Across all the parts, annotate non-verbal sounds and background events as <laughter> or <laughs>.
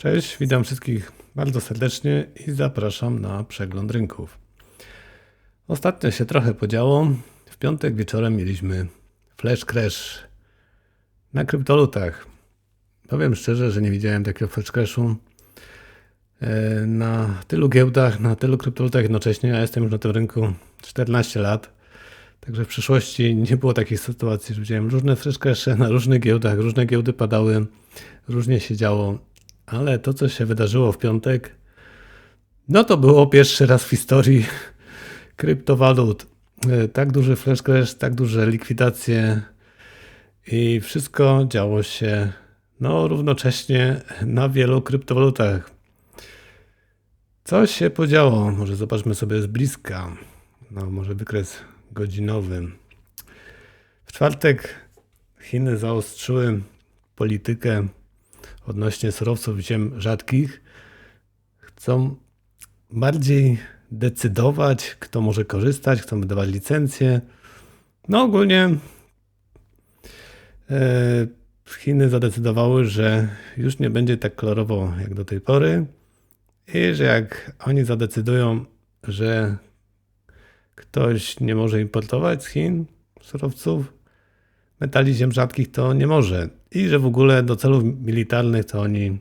Cześć, witam wszystkich bardzo serdecznie i zapraszam na przegląd rynków. Ostatnio się trochę podziało. W piątek wieczorem mieliśmy flash crash na kryptolutach. Powiem szczerze, że nie widziałem takiego flash crashu e, na tylu giełdach, na tylu kryptolutach jednocześnie. Ja jestem już na tym rynku 14 lat. Także w przyszłości nie było takiej sytuacji, że widziałem różne flash crashe na różnych giełdach, różne giełdy padały, różnie się działo ale to, co się wydarzyło w piątek, no to było pierwszy raz w historii kryptowalut. E, tak duży flash crash, tak duże likwidacje i wszystko działo się no, równocześnie na wielu kryptowalutach. Co się podziało? Może zobaczmy sobie z bliska. No, może wykres godzinowy. W czwartek Chiny zaostrzyły politykę odnośnie surowców ziem rzadkich, chcą bardziej decydować, kto może korzystać, chcą wydawać licencje. No ogólnie e, Chiny zadecydowały, że już nie będzie tak kolorowo jak do tej pory i że jak oni zadecydują, że ktoś nie może importować z Chin surowców, metali ziem rzadkich, to nie może i że w ogóle do celów militarnych to oni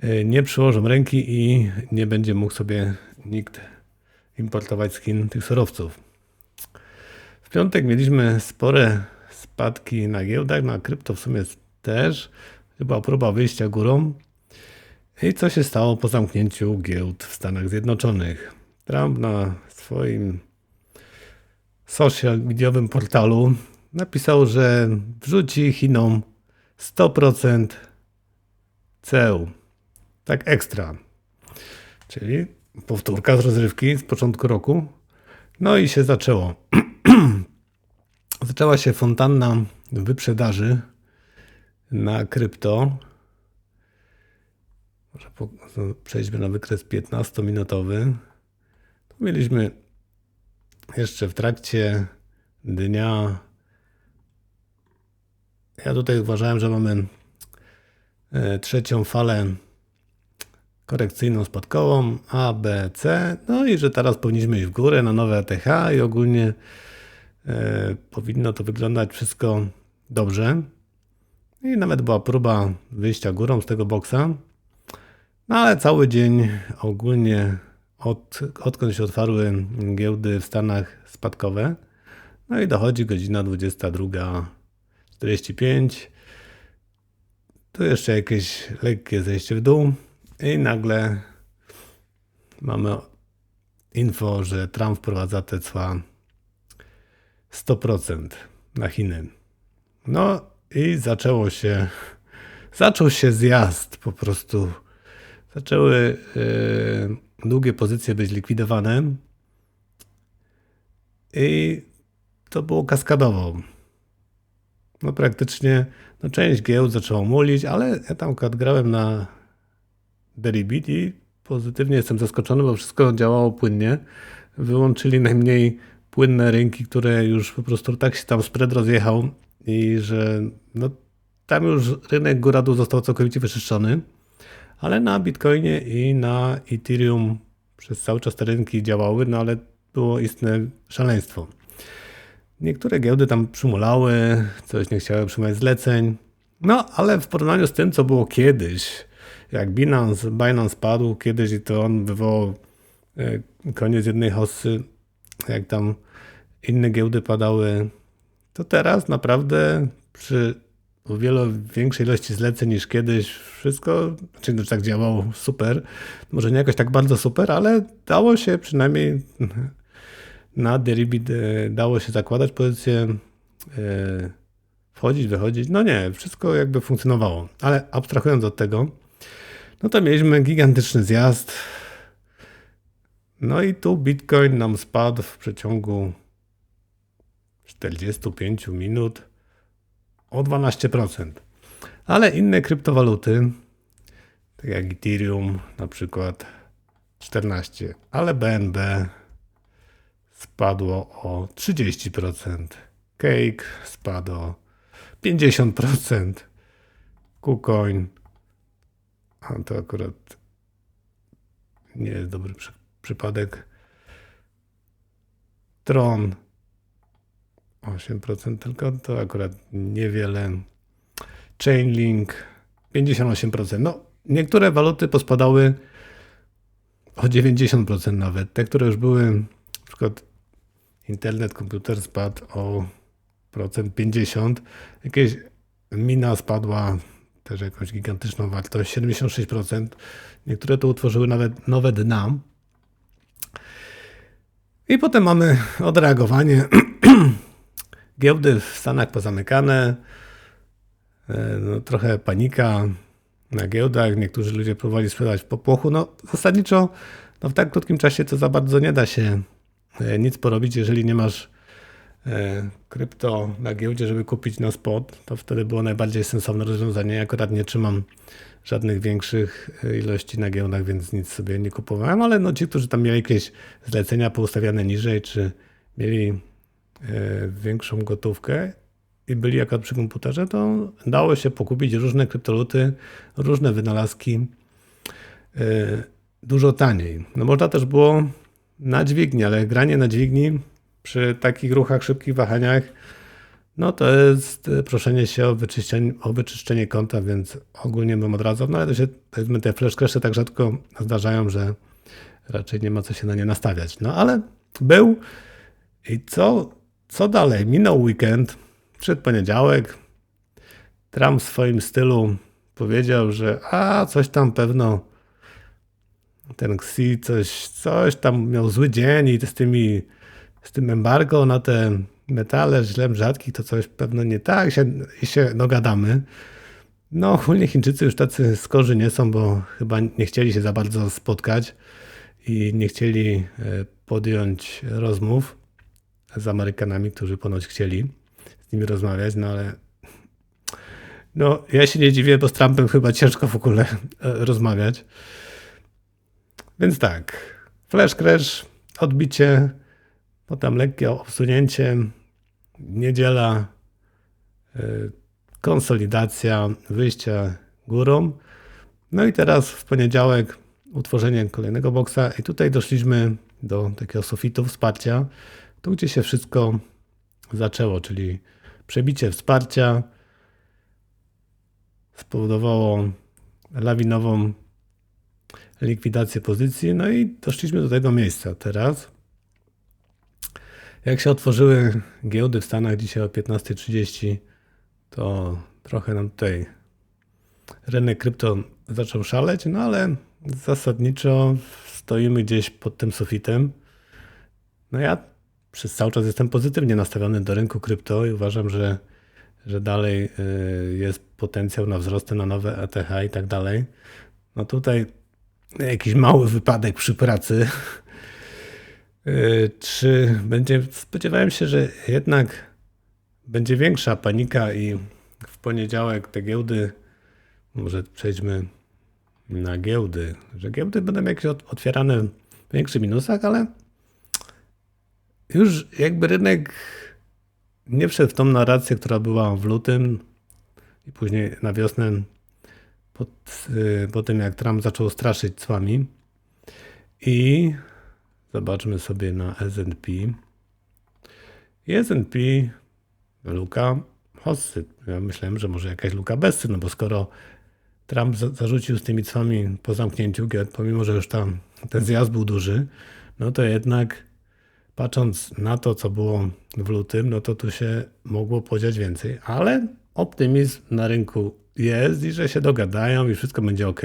e, nie przyłożą ręki i nie będzie mógł sobie nikt importować z Chin tych surowców. W piątek mieliśmy spore spadki na giełdach, na krypto w sumie też. Była próba wyjścia górą. I co się stało po zamknięciu giełd w Stanach Zjednoczonych? Trump na swoim social mediowym portalu napisał, że wrzuci Chinom 100% ceł. Tak ekstra. Czyli powtórka z rozrywki z początku roku. No i się zaczęło. <clears throat> Zaczęła się fontanna wyprzedaży na krypto. Może przejdźmy na wykres 15-minutowy. Tu mieliśmy jeszcze w trakcie dnia ja tutaj uważałem, że mamy e, trzecią falę korekcyjną spadkową A, B, C, no i że teraz powinniśmy iść w górę na nowe ATH i ogólnie e, powinno to wyglądać wszystko dobrze. I nawet była próba wyjścia górą z tego boksa. No ale cały dzień ogólnie od, odkąd się otwarły giełdy w Stanach spadkowe. No i dochodzi godzina 22 45. Tu jeszcze jakieś lekkie zejście w dół i nagle mamy info, że Trump wprowadza te cła 100% na Chiny. No i zaczęło się, zaczął się zjazd po prostu. Zaczęły yy, długie pozycje być likwidowane i to było kaskadowo no praktycznie no część giełd zaczęło mulić, ale ja tam grałem na Deribit i pozytywnie jestem zaskoczony, bo wszystko działało płynnie. Wyłączyli najmniej płynne rynki, które już po prostu tak się tam spread rozjechał i że no, tam już rynek góra-dół został całkowicie wyczyszczony, ale na Bitcoinie i na Ethereum przez cały czas te rynki działały, no ale było istne szaleństwo. Niektóre giełdy tam przymulały, coś nie chciały przyjmować zleceń. No, ale w porównaniu z tym, co było kiedyś, jak Binance, Binance padł kiedyś i to on wywołał e, koniec jednej hossy, jak tam inne giełdy padały, to teraz naprawdę przy o wiele większej ilości zleceń niż kiedyś wszystko, znaczy, tak działało super, może nie jakoś tak bardzo super, ale dało się przynajmniej na Deribit e, dało się zakładać pozycję, e, wchodzić, wychodzić. No nie, wszystko jakby funkcjonowało. Ale abstrahując od tego, no to mieliśmy gigantyczny zjazd. No i tu Bitcoin nam spadł w przeciągu 45 minut o 12%. Ale inne kryptowaluty, tak jak Ethereum na przykład 14, ale BNB spadło o 30%. Cake spadł o 50%. KuCoin A to akurat nie jest dobry przy, przypadek. Tron 8% tylko, to akurat niewiele. Chainlink 58%. No, niektóre waluty pospadały o 90% nawet. Te, które już były, na przykład internet, komputer spadł o procent 50. Jakieś mina spadła też jakąś gigantyczną wartość, 76%. Niektóre to utworzyły nawet nowe dna. I potem mamy odreagowanie. <clears throat> Giełdy w Stanach pozamykane, e, no, trochę panika na giełdach, niektórzy ludzie próbowali sprzedać w popłochu. No zasadniczo no, w tak krótkim czasie to za bardzo nie da się nic porobić, jeżeli nie masz e, krypto na giełdzie, żeby kupić na spot, to wtedy było najbardziej sensowne rozwiązanie. Ja akurat nie trzymam żadnych większych ilości na giełdach, więc nic sobie nie kupowałem, ale no ci, którzy tam mieli jakieś zlecenia poustawiane niżej, czy mieli E, większą gotówkę i byli akurat przy komputerze, to dało się pokupić różne kryptoluty, różne wynalazki e, dużo taniej. No można też było na dźwigni, ale granie na dźwigni przy takich ruchach, szybkich wahaniach, no to jest proszenie się o wyczyszczenie, o wyczyszczenie konta, więc ogólnie bym odradzał. No ale to się, powiedzmy, te flash crashy tak rzadko zdarzają, że raczej nie ma co się na nie nastawiać. No ale był i co co dalej? Minął weekend, przed poniedziałek. Trump w swoim stylu powiedział, że a coś tam pewno ten Xi coś, coś tam miał zły dzień i z tymi z tym embargo na te metale źle rzadkich to coś pewno nie tak się, się dogadamy. No ogólnie Chińczycy już tacy skorzy nie są, bo chyba nie chcieli się za bardzo spotkać i nie chcieli e, podjąć rozmów z Amerykanami, którzy ponoć chcieli z nimi rozmawiać, no ale no, ja się nie dziwię, bo z Trumpem chyba ciężko w ogóle e, rozmawiać. Więc tak, flash crash, odbicie, potem lekkie obsunięcie, niedziela, e, konsolidacja, wyjścia górą. No i teraz w poniedziałek utworzenie kolejnego boksa i tutaj doszliśmy do takiego sufitu wsparcia, tu, gdzie się wszystko zaczęło, czyli przebicie wsparcia spowodowało lawinową likwidację pozycji, no i doszliśmy do tego miejsca. Teraz, jak się otworzyły giełdy w Stanach dzisiaj o 15.30, to trochę nam tutaj rynek krypto zaczął szaleć, no ale zasadniczo stoimy gdzieś pod tym sufitem. No ja przez cały czas jestem pozytywnie nastawiony do rynku krypto i uważam, że, że dalej y, jest potencjał na wzrosty na nowe ETH i tak dalej. No tutaj jakiś mały wypadek przy pracy. <laughs> Y, czy będzie, spodziewałem się, że jednak będzie większa panika i w poniedziałek te giełdy, może przejdźmy na giełdy, że giełdy będą jakieś otwierane w większych minusach, ale już jakby rynek nie wszedł w tą narrację, która była w lutym i później na wiosnę po, po tym, jak Trump zaczął straszyć cłami. I zobaczmy sobie na S&P. S&P luka hossy. Ja myślałem, że może jakaś luka bezsy, no bo skoro Trump zarzucił z tymi cłami po zamknięciu pomimo że już tam ten zjazd był duży, no to jednak patrząc na to, co było w lutym, no to tu się mogło podziać więcej, ale optymizm na rynku jest i że się dogadają i wszystko będzie ok.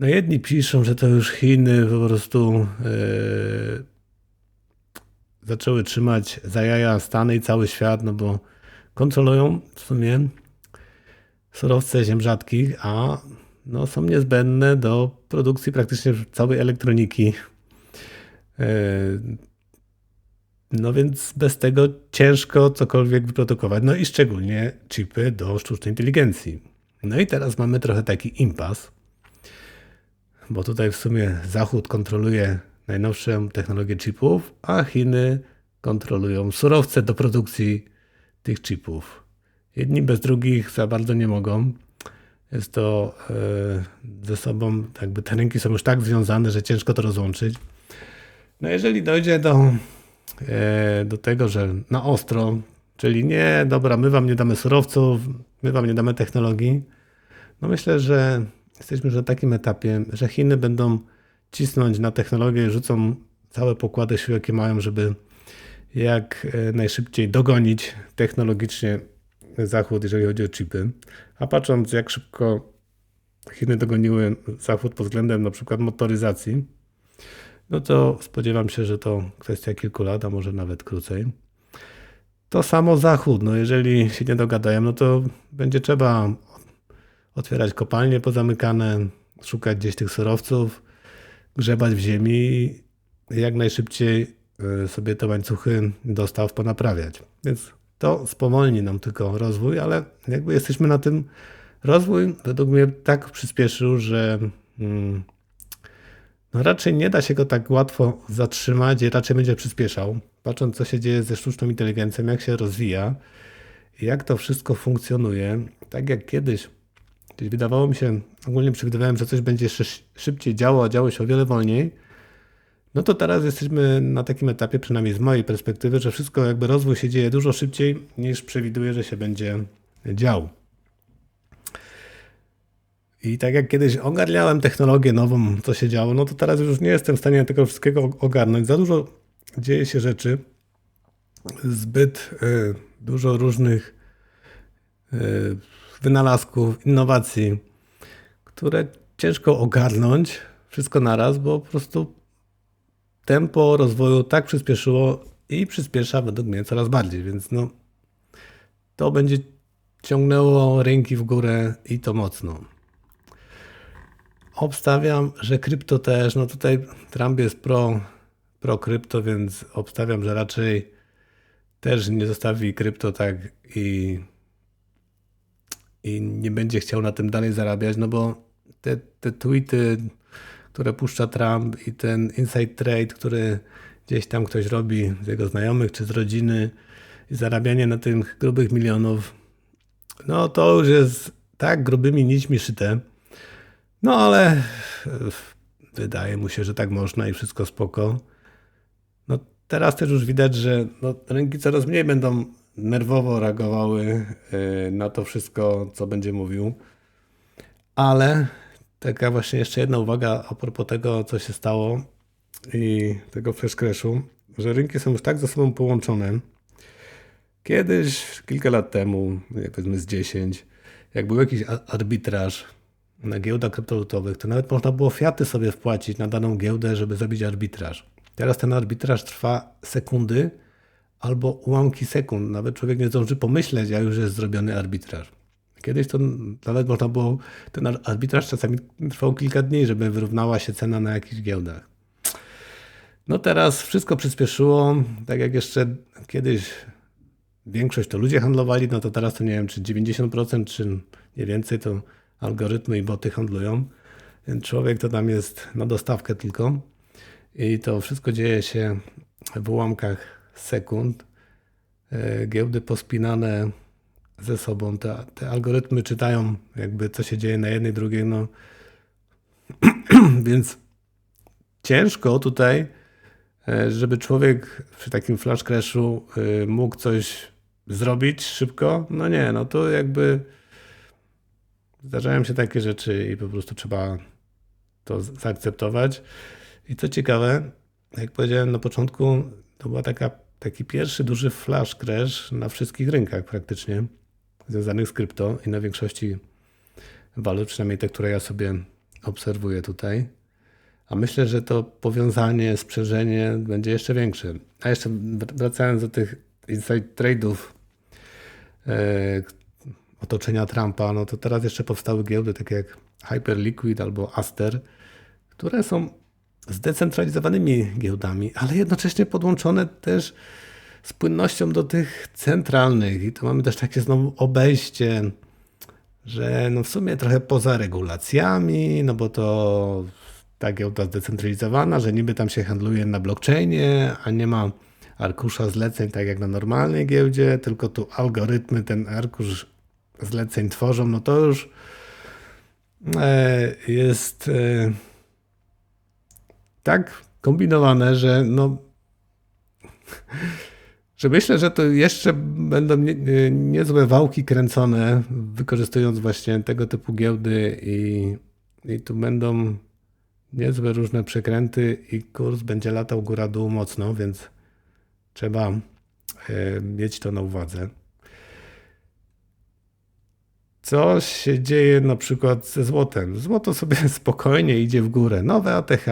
No jedni piszą, że to już Chiny po prostu yy, zaczęły trzymać za jaja Stany i cały świat, no bo kontrolują w sumie surowce ziem rzadkich, a no, są niezbędne do produkcji praktycznie całej elektroniki E, no więc bez tego ciężko cokolwiek wyprodukować. No i szczególnie chipy do sztucznej inteligencji. No i teraz mamy trochę taki impas, bo tutaj w sumie Zachód kontroluje najnowszą technologię chipów, a Chiny kontrolują surowce do produkcji tych chipów. Jedni bez drugich za bardzo nie mogą. jest to e, ze sobą, jakby te rynki są już tak związane, że ciężko to rozłączyć. No jeżeli dojdzie do, do tego, że na ostro, czyli nie, dobra, my wam nie damy surowców, my wam nie damy technologii, no myślę, że jesteśmy już na takim etapie, że Chiny będą cisnąć na technologię, rzucą całe pokłady sił, jakie mają, żeby jak e, najszybciej dogonić technologicznie Zachód, jeżeli chodzi o chipy. A patrząc, jak szybko Chiny dogoniły Zachód pod względem na przykład motoryzacji, no to spodziewam się, że to kwestia kilku lat, a może nawet krócej. To samo Zachód, no jeżeli się nie dogadają, no to będzie trzeba otwierać kopalnie pozamykane, szukać gdzieś tych surowców, grzebać w ziemi i jak najszybciej y, sobie te łańcuchy dostaw ponaprawiać. Więc to spowolni nam tylko rozwój, ale jakby jesteśmy na tym. Rozwój według mnie tak przyspieszył, że mm, no raczej nie da się go tak łatwo zatrzymać i raczej będzie przyspieszał. Patrząc, co się dzieje ze sztuczną inteligencją, jak się rozwija, jak to wszystko funkcjonuje, tak jak kiedyś, gdzieś wydawało mi się, ogólnie przewidywałem, że coś będzie szybciej działo, a działo się o wiele wolniej. No to teraz jesteśmy na takim etapie, przynajmniej z mojej perspektywy, że wszystko jakby rozwój się dzieje dużo szybciej niż przewiduję, że się będzie dział. I tak jak kiedyś ogarniałem technologię nową, co się działo, no to teraz już nie jestem w stanie tego wszystkiego ogarnąć. Za dużo dzieje się rzeczy, zbyt y, dużo różnych y, wynalazków, innowacji, które ciężko ogarnąć wszystko naraz, bo po prostu tempo rozwoju tak przyspieszyło i przyspiesza według mnie coraz bardziej, więc no to będzie ciągnęło rynki w górę i to mocno. Obstawiam, że krypto też, no tutaj Trump jest pro, pro krypto, więc obstawiam, że raczej też nie zostawi krypto tak i, i nie będzie chciał na tym dalej zarabiać, no bo te, te tweety które puszcza Trump i ten inside trade, który gdzieś tam ktoś robi z jego znajomych czy z rodziny i zarabianie na tych grubych milionów, no to już jest tak grubymi nićmi szyte. No ale e, wydaje mu się, że tak można i wszystko spoko. No teraz też już widać, że no, rynki coraz mniej będą nerwowo reagowały e, na to wszystko, co będzie mówił. Ale Taka właśnie jeszcze jedna uwaga a propos tego, co się stało i tego flash crashu, że rynki są już tak ze sobą połączone. Kiedyś, kilka lat temu, powiedzmy z 10, jak był jakiś arbitraż na giełdach kryptowalutowych, to nawet można było fiaty sobie wpłacić na daną giełdę, żeby zrobić arbitraż. Teraz ten arbitraż trwa sekundy albo ułamki sekund. Nawet człowiek nie zdąży pomyśleć, a już jest zrobiony arbitraż. Kiedyś to nawet można było, ten arbitraż czasami trwał kilka dni, żeby wyrównała się cena na jakichś giełdach. No teraz wszystko przyspieszyło, tak jak jeszcze kiedyś większość to ludzie handlowali, no to teraz to nie wiem, czy 90% czy nie więcej to algorytmy i boty handlują. Człowiek to tam jest na dostawkę tylko i to wszystko dzieje się w ułamkach sekund. E, giełdy pospinane ze sobą. Te, te algorytmy czytają jakby co się dzieje na jednej, drugiej, no. <clears throat> Więc ciężko tutaj, e, żeby człowiek przy takim flash crashu e, mógł coś zrobić szybko. No nie, no to jakby zdarzają się takie rzeczy i po prostu trzeba to zaakceptować. I co ciekawe, jak powiedziałem na początku, to była taka, taki pierwszy duży flash crash na wszystkich rynkach praktycznie związanych z krypto i na większości walut, przynajmniej te, które ja sobie obserwuję tutaj. A myślę, że to powiązanie, sprzężenie będzie jeszcze większe. A jeszcze wracając do tych inside trade'ów e, otoczenia Trumpa, no to teraz jeszcze powstały giełdy takie jak Hyperliquid albo Aster, które są zdecentralizowanymi giełdami, ale jednocześnie podłączone też z płynnością do tych centralnych. I tu mamy też takie znowu obejście, że no w sumie trochę poza regulacjami, no bo to ta giełda zdecentralizowana, że niby tam się handluje na blockchainie, a nie ma arkusza zleceń tak jak na normalnej giełdzie, tylko tu algorytmy ten arkusz zleceń tworzą, no to już e, jest e, tak kombinowane, że no <laughs> że myślę, że to jeszcze będą nie, nie, niezłe wałki kręcone, wykorzystując właśnie tego typu giełdy i, i tu będą niezłe różne przekręty i kurs będzie latał góra-dół mocno, więc trzeba e, mieć to na uwadze. Co się dzieje na przykład ze złotem? Złoto sobie <laughs> spokojnie idzie w górę. Nowe ATH,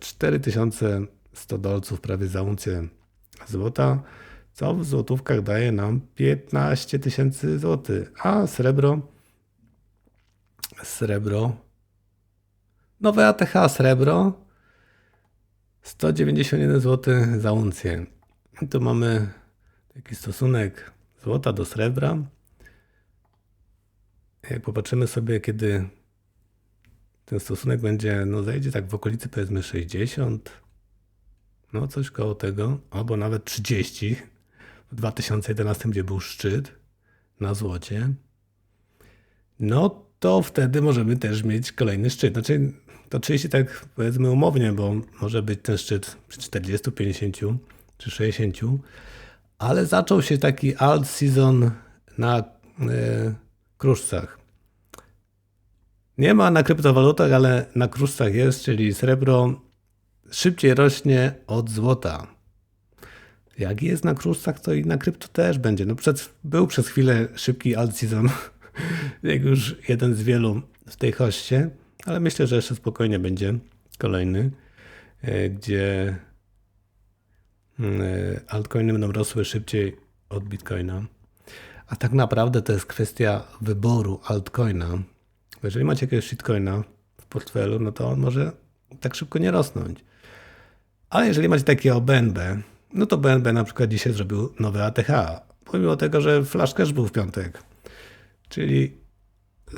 4100 dolców prawie za uncję złota, co w złotówkach daje nam 15 tysięcy złotych. A srebro, srebro, nowe ATH srebro, 191 zł za uncję. Tu mamy taki stosunek złota do srebra. Jak popatrzymy sobie, kiedy ten stosunek będzie, no zejdzie tak w okolicy powiedzmy 60, no coś koło tego, albo nawet 30, w 2011, gdzie był szczyt na złocie, no to wtedy możemy też mieć kolejny szczyt. Znaczy, to 30 tak powiedzmy umownie, bo może być ten szczyt przy 40, 50 czy 60, ale zaczął się taki alt season na yy, kruszcach. Nie ma na kryptowalutach, ale na kruszcach jest, czyli srebro szybciej rośnie od złota. Jak jest na kruszcach, to i na krypto też będzie. No przed, był przez chwilę szybki alt season, <laughs> jak już jeden z wielu w tej hoście, ale myślę, że jeszcze spokojnie będzie kolejny, e, gdzie mm, e, altcoiny będą rosły szybciej od bitcoina. A tak naprawdę to jest kwestia wyboru altcoina. Jeżeli macie jakiegoś shitcoina w portfelu, no to on może tak szybko nie rosnąć. Ale jeżeli macie takie BNB, no to BNB na przykład dzisiaj zrobił nowe ATH, pomimo tego, że flash cash był w piątek. Czyli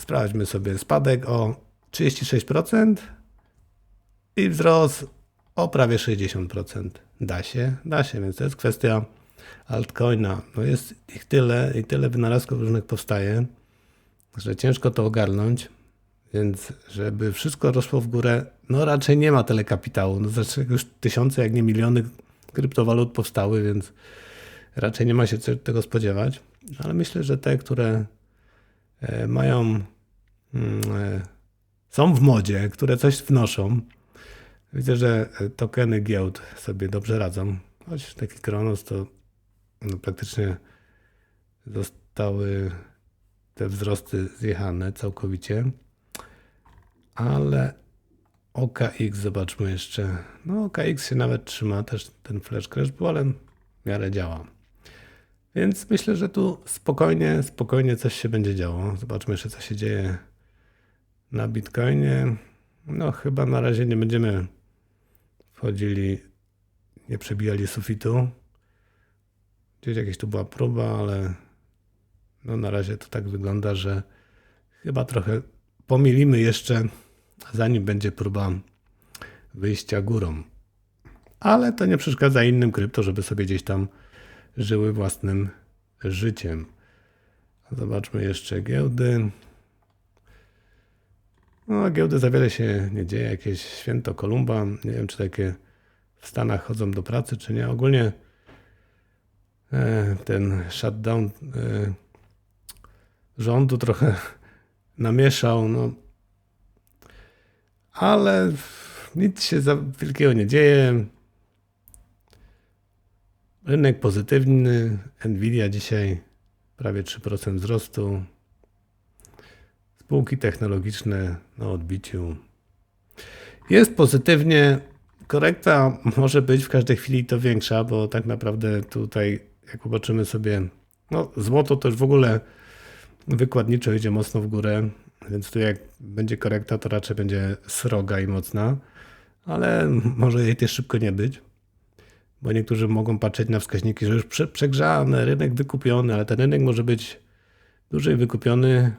sprawdźmy sobie spadek o 36% i wzrost o prawie 60%. Da się, da się, więc to jest kwestia altcoina. No jest ich tyle i tyle wynalazków różnych powstaje, że ciężko to ogarnąć. Więc żeby wszystko rosło w górę, no raczej nie ma tyle kapitału. No zresztą już tysiące, jak nie miliony kryptowalut powstały, więc raczej nie ma się tego spodziewać. Ale myślę, że te, które e, mają, mm, e, są w modzie, które coś wnoszą, widzę, że tokeny giełd sobie dobrze radzą. Choć taki Kronos to no, praktycznie zostały te wzrosty zjechane całkowicie. Ale OKX zobaczmy jeszcze. No OKX się nawet trzyma, też ten flash crash był, ale w miarę działa. Więc myślę, że tu spokojnie, spokojnie coś się będzie działo. Zobaczmy jeszcze, co się dzieje na Bitcoinie. No chyba na razie nie będziemy wchodzili, nie przebijali sufitu. Gdzieś jakieś tu była próba, ale no na razie to tak wygląda, że chyba trochę pomilimy jeszcze, zanim będzie próba wyjścia górą. Ale to nie przeszkadza innym krypto, żeby sobie gdzieś tam żyły własnym życiem. Zobaczmy jeszcze giełdy. No, giełdy za wiele się nie dzieje. Jakieś święto Kolumba. Nie wiem, czy takie w Stanach chodzą do pracy, czy nie. Ogólnie e, ten shutdown e, rządu trochę <laughs> namieszał, no. Ale nic się za wielkiego nie dzieje. Rynek pozytywny. Nvidia dzisiaj prawie 3% wzrostu. Spółki technologiczne na odbiciu. Jest pozytywnie. Korekta może być w każdej chwili to większa, bo tak naprawdę tutaj, jak popatrzymy sobie, no złoto to już w ogóle wykładniczo idzie mocno w górę, więc tu jak będzie korekta, to raczej będzie sroga i mocna, ale może jej też szybko nie być, bo niektórzy mogą patrzeć na wskaźniki, że już prze, przegrzany, rynek wykupiony, ale ten rynek może być dłużej wykupiony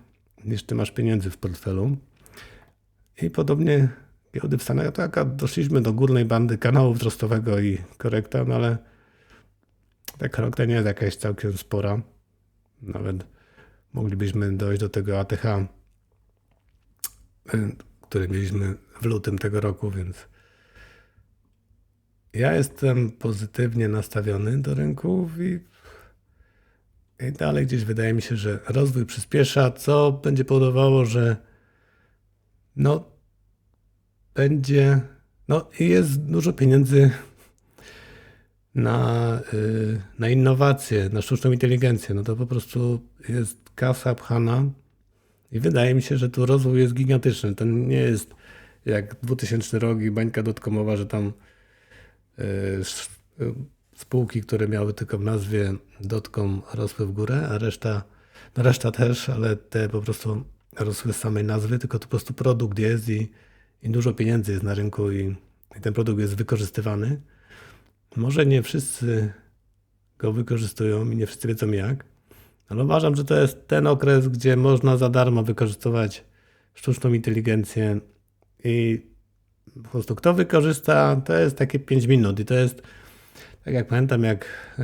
niż ty masz pieniędzy w portfelu. I podobnie giełdy w Stanach, to jak doszliśmy do górnej bandy kanału wzrostowego i korekta, no ale ta korekta nie jest jakaś całkiem spora. Nawet moglibyśmy dojść do tego ATH y, który mieliśmy w lutym tego roku, więc ja jestem pozytywnie nastawiony do rynków i, i dalej gdzieś wydaje mi się, że rozwój przyspiesza, co będzie powodowało, że no będzie, no i jest dużo pieniędzy na, y, na innowacje, na sztuczną inteligencję. No to po prostu jest kasa pchana i wydaje mi się, że tu rozwój jest gigantyczny. To nie jest jak 2000 rok i bańka dotkomowa, że tam sz- y, spółki, które miały tylko w nazwie dotcom rosły w górę, a reszta, no reszta też, ale te po prostu rosły z samej nazwy, tylko to po prostu produkt jest i, i dużo pieniędzy jest na rynku i, i ten produkt jest wykorzystywany. Może nie wszyscy go wykorzystują i nie wszyscy wiedzą jak, ale uważam, że to jest ten okres, gdzie można za darmo wykorzystywać sztuczną inteligencję i po prostu kto wykorzysta, to jest takie 5 minut i to jest, tak jak pamiętam, jak e,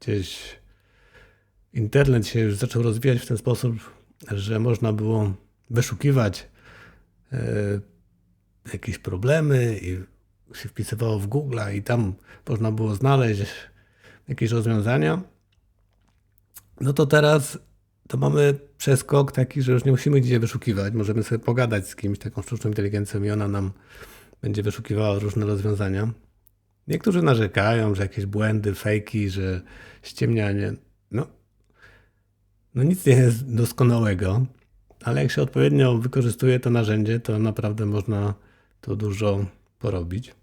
gdzieś internet się już zaczął rozwijać w ten sposób, że można było wyszukiwać e, jakieś problemy i się wpisywało w Google i tam można było znaleźć jakieś rozwiązania. No to teraz to mamy przeskok taki, że już nie musimy gdzieś wyszukiwać. Możemy sobie pogadać z kimś, taką sztuczną inteligencją i ona nam będzie wyszukiwała różne rozwiązania. Niektórzy narzekają, że jakieś błędy, fejki, że ściemnianie. No, no nic nie jest doskonałego, ale jak się odpowiednio wykorzystuje to narzędzie, to naprawdę można to dużo porobić.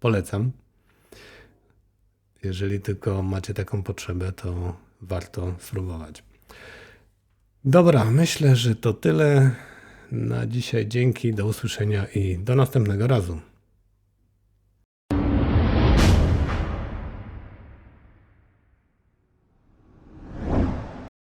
Polecam. Jeżeli tylko macie taką potrzebę, to warto spróbować. Dobra, myślę, że to tyle na dzisiaj. Dzięki, do usłyszenia i do następnego razu.